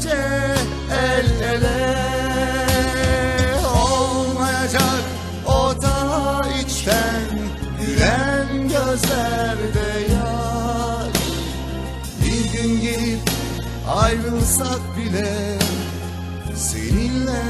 beraberce el ele. Olmayacak o da içten gülen gözlerde yaş Bir gün gelip ayrılsak bile seninle